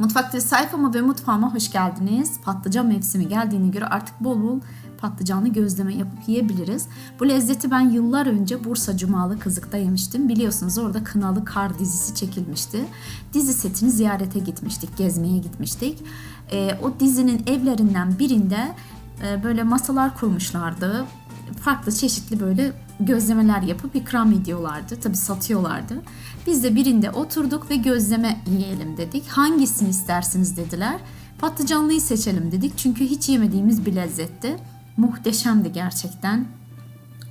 Mutfak Dili sayfama ve mutfağıma hoş geldiniz. Patlıcan mevsimi geldiğine göre artık bol bol patlıcanlı gözleme yapıp yiyebiliriz. Bu lezzeti ben yıllar önce Bursa Cumalı Kızık'ta yemiştim. Biliyorsunuz orada Kınalı Kar dizisi çekilmişti. Dizi setini ziyarete gitmiştik, gezmeye gitmiştik. Ee, o dizinin evlerinden birinde e, böyle masalar kurmuşlardı. Farklı çeşitli böyle gözlemeler yapıp ikram ediyorlardı. Tabi satıyorlardı. Biz de birinde oturduk ve gözleme yiyelim dedik. Hangisini istersiniz dediler. Patlıcanlıyı seçelim dedik. Çünkü hiç yemediğimiz bir lezzetti. Muhteşemdi gerçekten.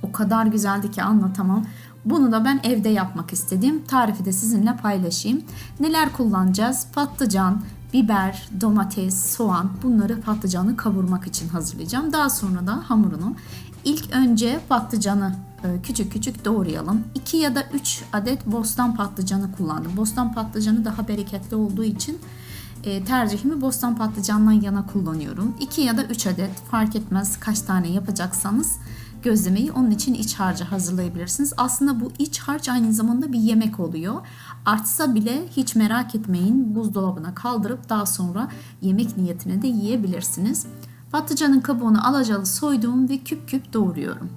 O kadar güzeldi ki anlatamam. Bunu da ben evde yapmak istedim. Tarifi de sizinle paylaşayım. Neler kullanacağız? Patlıcan, biber, domates, soğan bunları patlıcanı kavurmak için hazırlayacağım. Daha sonra da hamurunu İlk önce patlıcanı e, küçük küçük doğrayalım. 2 ya da 3 adet bostan patlıcanı kullandım. Bostan patlıcanı daha bereketli olduğu için e, tercihimi bostan patlıcandan yana kullanıyorum. 2 ya da 3 adet fark etmez kaç tane yapacaksanız gözlemeyi onun için iç harcı hazırlayabilirsiniz. Aslında bu iç harç aynı zamanda bir yemek oluyor. Artsa bile hiç merak etmeyin buzdolabına kaldırıp daha sonra yemek niyetine de yiyebilirsiniz. Patlıcanın kabuğunu alacalı soydum ve küp küp doğruyorum.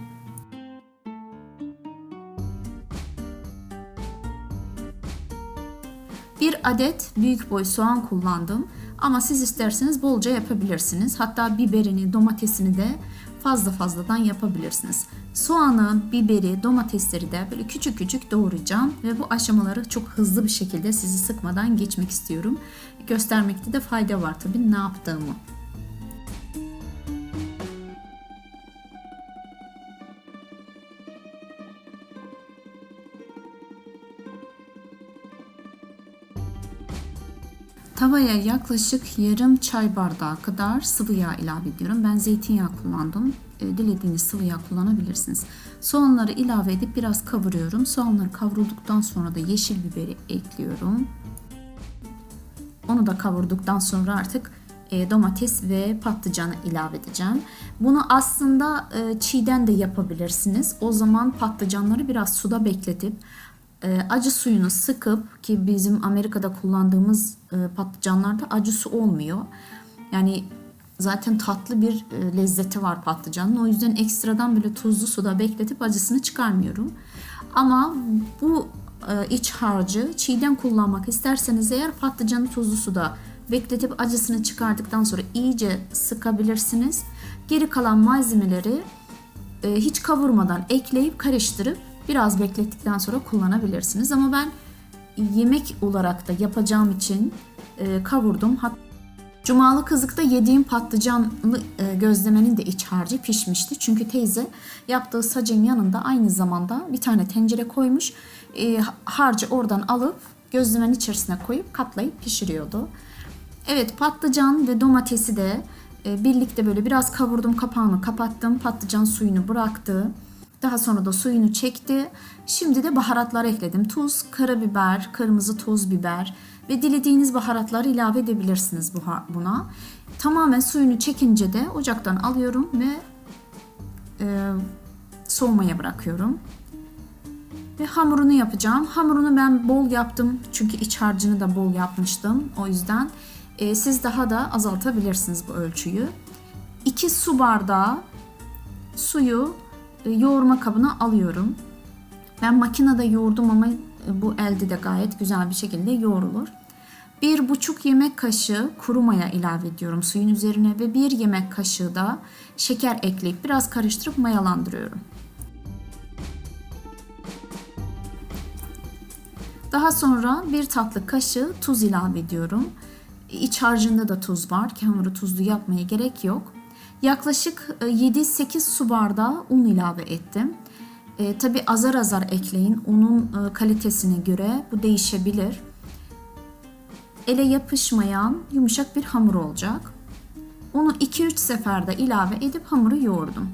Bir adet büyük boy soğan kullandım ama siz isterseniz bolca yapabilirsiniz. Hatta biberini, domatesini de fazla fazladan yapabilirsiniz. Soğanı, biberi, domatesleri de böyle küçük küçük doğrayacağım ve bu aşamaları çok hızlı bir şekilde sizi sıkmadan geçmek istiyorum. Göstermekte de fayda var tabii ne yaptığımı. Tavaya yaklaşık yarım çay bardağı kadar sıvı yağ ilave ediyorum. Ben zeytinyağı kullandım. E, dilediğiniz sıvı yağ kullanabilirsiniz. Soğanları ilave edip biraz kavuruyorum. Soğanları kavrulduktan sonra da yeşil biberi ekliyorum. Onu da kavurduktan sonra artık e, domates ve patlıcanı ilave edeceğim. Bunu aslında e, çiğden de yapabilirsiniz. O zaman patlıcanları biraz suda bekletip acı suyunu sıkıp ki bizim Amerika'da kullandığımız e, patlıcanlarda acı su olmuyor. Yani zaten tatlı bir e, lezzeti var patlıcanın. O yüzden ekstradan böyle tuzlu suda bekletip acısını çıkarmıyorum. Ama bu iç harcı çiğden kullanmak isterseniz eğer patlıcanı tuzlu suda bekletip acısını çıkardıktan sonra iyice sıkabilirsiniz. Geri kalan malzemeleri hiç kavurmadan ekleyip karıştırıp biraz beklettikten sonra kullanabilirsiniz. Ama ben yemek olarak da yapacağım için e, kavurdum. Hat Cumalı kızıkta yediğim patlıcanlı e, gözlemenin de iç harcı pişmişti. Çünkü teyze yaptığı sacın yanında aynı zamanda bir tane tencere koymuş. E, harcı oradan alıp gözlemenin içerisine koyup katlayıp pişiriyordu. Evet patlıcan ve domatesi de e, birlikte böyle biraz kavurdum kapağını kapattım. Patlıcan suyunu bıraktı. Daha sonra da suyunu çekti. Şimdi de baharatlar ekledim. Tuz, karabiber, kırmızı toz biber ve dilediğiniz baharatları ilave edebilirsiniz buna. Tamamen suyunu çekince de ocaktan alıyorum ve e, soğumaya bırakıyorum. Ve hamurunu yapacağım. Hamurunu ben bol yaptım çünkü iç harcını da bol yapmıştım. O yüzden e, siz daha da azaltabilirsiniz bu ölçüyü. 2 su bardağı suyu yoğurma kabına alıyorum. Ben makinede yoğurdum ama e, bu elde de gayet güzel bir şekilde yoğrulur. Bir buçuk yemek kaşığı kuru maya ilave ediyorum suyun üzerine ve bir yemek kaşığı da şeker ekleyip biraz karıştırıp mayalandırıyorum. Daha sonra bir tatlı kaşığı tuz ilave ediyorum. İç harcında da tuz var hamuru tuzlu yapmaya gerek yok. Yaklaşık 7-8 e, su bardağı un ilave ettim. E, Tabi azar azar ekleyin. Unun e, kalitesine göre bu değişebilir. Ele yapışmayan yumuşak bir hamur olacak. Onu 2-3 seferde ilave edip hamuru yoğurdum.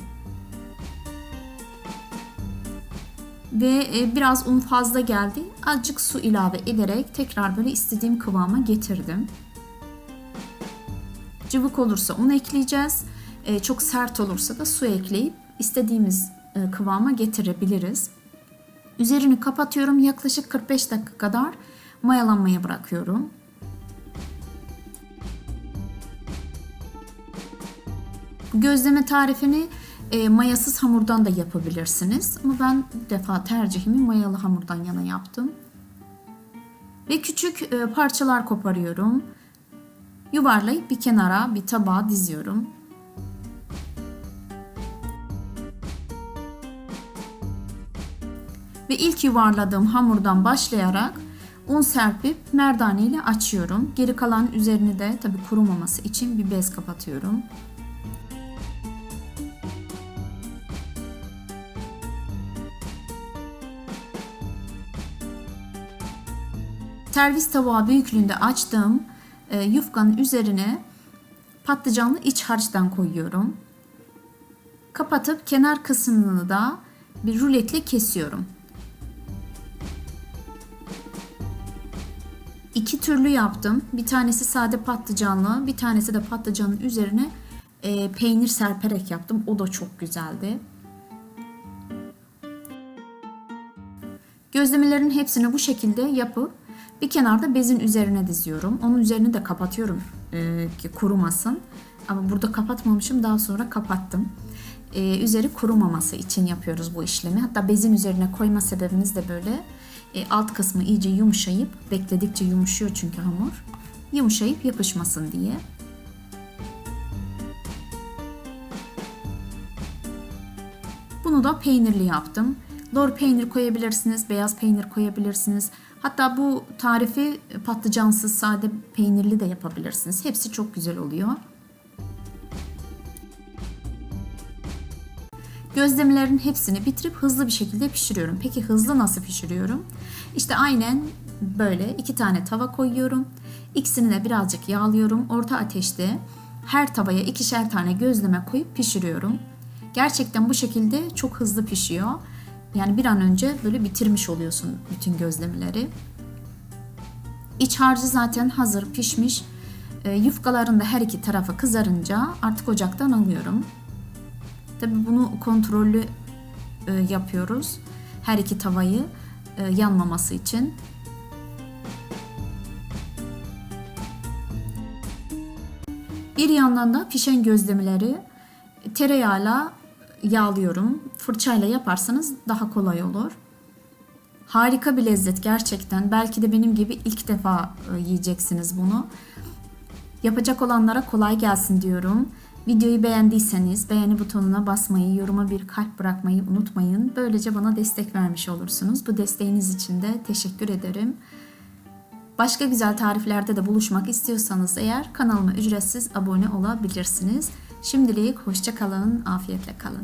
Ve e, biraz un fazla geldi. Azıcık su ilave ederek tekrar böyle istediğim kıvama getirdim. Cıvık olursa un ekleyeceğiz. Ee, çok sert olursa da su ekleyip istediğimiz e, kıvama getirebiliriz. Üzerini kapatıyorum. Yaklaşık 45 dakika kadar mayalanmaya bırakıyorum. Gözleme tarifini e, mayasız hamurdan da yapabilirsiniz. Ama ben bu defa tercihimi mayalı hamurdan yana yaptım. Ve küçük e, parçalar koparıyorum. Yuvarlayıp bir kenara bir tabağa diziyorum. Ve ilk yuvarladığım hamurdan başlayarak un serpip merdane ile açıyorum. Geri kalan üzerini de tabi kurumaması için bir bez kapatıyorum. Servis tabağı büyüklüğünde açtığım e, yufkanın üzerine patlıcanlı iç harçtan koyuyorum. Kapatıp kenar kısmını da bir ruletle kesiyorum. İki türlü yaptım. Bir tanesi sade patlıcanlı, bir tanesi de patlıcanın üzerine e, peynir serperek yaptım. O da çok güzeldi. Gözlemelerin hepsini bu şekilde yapıp bir kenarda bezin üzerine diziyorum. Onun üzerini de kapatıyorum e, ki kurumasın. Ama burada kapatmamışım daha sonra kapattım. E, üzeri kurumaması için yapıyoruz bu işlemi. Hatta bezin üzerine koyma sebebimiz de böyle. E, alt kısmı iyice yumuşayıp bekledikçe yumuşuyor çünkü hamur. Yumuşayıp yapışmasın diye. Bunu da peynirli yaptım. Lor peynir koyabilirsiniz, beyaz peynir koyabilirsiniz. Hatta bu tarifi patlıcansız sade peynirli de yapabilirsiniz. Hepsi çok güzel oluyor. Gözlemelerin hepsini bitirip hızlı bir şekilde pişiriyorum. Peki hızlı nasıl pişiriyorum? İşte aynen böyle iki tane tava koyuyorum. İkisini de birazcık yağlıyorum. Orta ateşte her tavaya ikişer tane gözleme koyup pişiriyorum. Gerçekten bu şekilde çok hızlı pişiyor. Yani bir an önce böyle bitirmiş oluyorsun bütün gözlemeleri. İç harcı zaten hazır pişmiş. E, yufkaların da her iki tarafı kızarınca artık ocaktan alıyorum. Tabi bunu kontrollü e, yapıyoruz. Her iki tavayı e, yanmaması için. Bir yandan da pişen gözlemeleri tereyağıyla yağlıyorum. Fırçayla yaparsanız daha kolay olur. Harika bir lezzet gerçekten. Belki de benim gibi ilk defa e, yiyeceksiniz bunu. Yapacak olanlara kolay gelsin diyorum. Videoyu beğendiyseniz beğeni butonuna basmayı, yoruma bir kalp bırakmayı unutmayın. Böylece bana destek vermiş olursunuz. Bu desteğiniz için de teşekkür ederim. Başka güzel tariflerde de buluşmak istiyorsanız eğer kanalıma ücretsiz abone olabilirsiniz. Şimdilik hoşça kalın, afiyetle kalın.